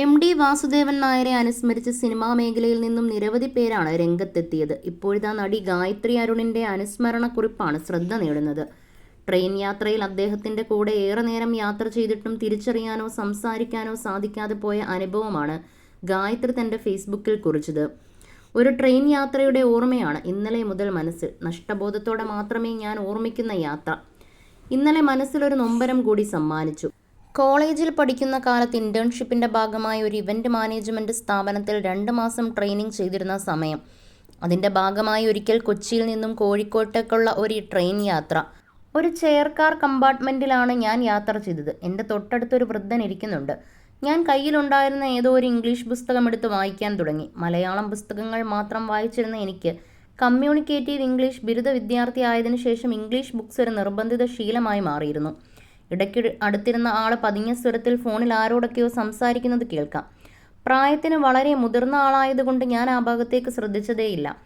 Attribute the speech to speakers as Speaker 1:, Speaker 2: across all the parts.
Speaker 1: M D Vasudevan നായരെ അനുസ്മരിച്ച് cinema മേഖലയിൽ നിന്നും നിരവധി പേരാണ് രംഗത്തെത്തിയത്. ഇപ്പോഴത്തെ നടി ഗായത്രി അരുണിന്റെ അനുസ്മരണ കുറിപ്പാണ് ശ്രദ്ധ നേടുന്നത്. ട്രെയിൻ യാത്രയിൽ അദ്ദേഹത്തിന്റെ കൂടെ ഏറെ നേരം യാത്ര ചെയ്തിട്ടും തിരിച്ചറിയാനോ സംസാരിക്കാനോ സാധിക്കാതെ പോയ അനുഭവമാണ് ഗായത്രി തന്റെ ഫേസ്ബുക്കിൽ കുറിച്ചത്. ഒരു ട്രെയിൻ യാത്രയുടെ ഓർമ്മയാണ് ഇന്നലെ മുതൽ മനസ്സിൽ. നഷ്ടബോധത്തോടെ മാത്രമേ ഞാൻ ഓർമ്മിക്കുന്ന യാത്ര. ഇന്നലെ മനസ്സിലൊരു നൊമ്പരം കൂടി സമ്മാനിച്ചു. കോളേജിൽ പഠിക്കുന്ന കാലത്ത് ഇന്റേൺഷിപ്പിന്റെ ഭാഗമായ ഒരു ഇവന്റ് മാനേജ്മെന്റ് സ്ഥാപനത്തിൽ രണ്ട് മാസം ട്രെയിനിങ് ചെയ്തിരുന്ന സമയം. അതിന്റെ ഭാഗമായി ഒരിക്കൽ കൊച്ചിയിൽ നിന്നും കോഴിക്കോട്ടേക്കുള്ള ഒരു ട്രെയിൻ യാത്ര. ഒരു ചെയർ കാർ കമ്പാർട്ട്മെന്റിലാണ് ഞാൻ യാത്ര ചെയ്തത്. എന്റെ തൊട്ടടുത്തൊരു വൃദ്ധൻ ഇരിക്കുന്നുണ്ട്. ഞാൻ കയ്യിലുണ്ടായിരുന്ന ഏതോ ഒരു ഇംഗ്ലീഷ് പുസ്തകം എടുത്ത് വായിക്കാൻ തുടങ്ങി. മലയാളം പുസ്തകങ്ങൾ മാത്രം വായിച്ചിരുന്ന എനിക്ക് കമ്മ്യൂണിക്കേറ്റീവ് ഇംഗ്ലീഷ് ബിരുദ വിദ്യാർത്ഥി ആയതിനു ശേഷം ഇംഗ്ലീഷ് ബുക്സ് ഒരു നിർബന്ധിത ശീലമായി മാറിയിരുന്നു. ഇടയ്ക്ക് അടുത്തിരുന്ന ആൾ പതിഞ്ഞ സ്വരത്തിൽ ഫോണിൽ ആരോടൊക്കെയോ സംസാരിക്കുന്നത് കേൾക്കാം. പ്രായത്തിന് വളരെ മുതിർന്ന ആളായതുകൊണ്ട് ഞാൻ ആ ഭാഗത്തേക്ക് ശ്രദ്ധിച്ചതേയില്ല.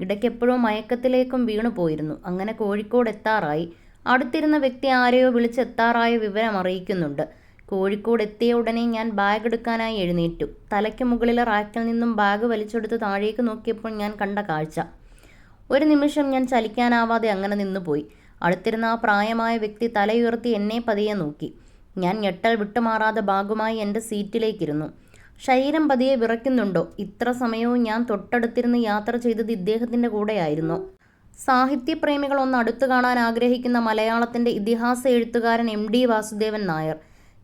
Speaker 1: ഇടയ്ക്കെപ്പോഴോ മയക്കത്തിലേക്കും വീണു പോയിരുന്നു. അങ്ങനെ കോഴിക്കോട് എത്താറായി. അടുത്തിരുന്ന വ്യക്തി ആരെയോ വിളിച്ചെത്താറായ വിവരം അറിയിക്കുന്നുണ്ട്. കോഴിക്കോട് എത്തിയ ഉടനെ ഞാൻ ബാഗ് എടുക്കാനായി എഴുന്നേറ്റു. തലയ്ക്ക് മുകളിലെ റാക്കിൽ നിന്നും ബാഗ് വലിച്ചെടുത്ത് താഴേക്ക് നോക്കിയപ്പോൾ ഞാൻ കണ്ട കാഴ്ച. ഒരു നിമിഷം ഞാൻ ചലിക്കാനാവാതെ അങ്ങനെ നിന്നുപോയി. അടുത്തിരുന്ന ആ പ്രായമായ വ്യക്തി തലയുയർത്തി എന്നെ പതിയെ നോക്കി. ഞാൻ ഞെട്ടൽ വിട്ടുമാറാതെ ഭാഗമായി എന്റെ സീറ്റിലേക്കിരുന്നു. ശരീരം പതിയെ വിറയ്ക്കുന്നുണ്ടോ? ഇത്ര സമയവും ഞാൻ തൊട്ടടുത്തിരുന്ന് യാത്ര ചെയ്തത് ഇദ്ദേഹത്തിന്റെ കൂടെയായിരുന്നു. സാഹിത്യപ്രേമികൾ ഒന്ന് അടുത്തു കാണാൻ ആഗ്രഹിക്കുന്ന മലയാളത്തിന്റെ ഇതിഹാസ എഴുത്തുകാരൻ എം ഡി വാസുദേവൻ നായർ.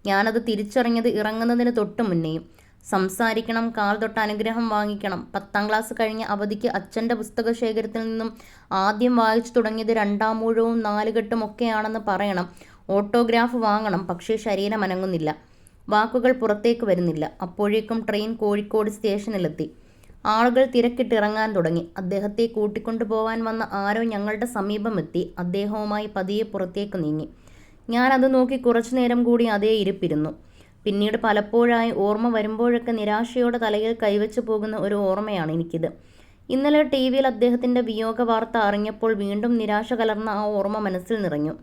Speaker 1: ഞാനത് തിരിച്ചറിഞ്ഞത് ഇറങ്ങുന്നതിന് തൊട്ടു മുന്നേയും സംസാരിക്കണം കാൽ തൊട്ട് അനുഗ്രഹം വാങ്ങിക്കണം. പത്താം ക്ലാസ് കഴിഞ്ഞ അവധിക്ക് അച്ഛന്റെ പുസ്തക ശേഖരത്തിൽ നിന്നും ആദ്യം വായിച്ചു തുടങ്ങിയത് രണ്ടാം മൂഴവും നാലുകെട്ടും ഒക്കെയാണെന്ന് പറയണം. ഓട്ടോഗ്രാഫ് വാങ്ങണം പക്ഷേ ശരീരം അനങ്ങുന്നില്ല. വാക്കുകൾ പുറത്തേക്ക് വരുന്നില്ല. അപ്പോഴേക്കും ട്രെയിൻ കോഴിക്കോട് സ്റ്റേഷനിലെത്തി. ആളുകൾ തിരക്കിട്ടിറങ്ങാൻ തുടങ്ങി. അദ്ദേഹത്തെ കൂട്ടിക്കൊണ്ടു പോവാൻ വന്ന ആരോ ഞങ്ങളുടെ സമീപമെത്തി. അദ്ദേഹവുമായി പതിയെ പുറത്തേക്ക് നീങ്ങി. ഞാനത് നോക്കി കുറച്ചു നേരം കൂടി അതേ ഇരിപ്പിരുന്നു. പിന്നീട് പലപ്പോഴായി ഓർമ്മ വരുമ്പോഴൊക്കെ നിരാശയോടെ തലയിൽ കൈവച്ചു പോകുന്ന ഒരു ഓർമ്മയാണ് എനിക്കിത്. ഇന്നലെ ടി വിയിൽ അദ്ദേഹത്തിന്റെ വിയോഗ വാർത്ത അറിഞ്ഞപ്പോൾ വീണ്ടും നിരാശ കലർന്ന ആ ഓർമ്മ മനസ്സിൽ നിറഞ്ഞു.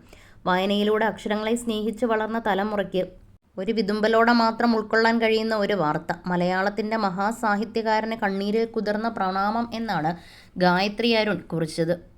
Speaker 1: വായനയിലൂടെ അക്ഷരങ്ങളെ സ്നേഹിച്ച് വളർന്ന തലമുറയ്ക്ക് ഒരു വിതുമ്പലോടെ മാത്രം ഉൾക്കൊള്ളാൻ കഴിയുന്ന ഒരു വാർത്ത. മലയാളത്തിന്റെ മഹാസാഹിത്യകാരന് കണ്ണീരിൽ കുതിർന്ന പ്രണാമം എന്നാണ് ഗായത്രി അരുൺ കുറിച്ചത്.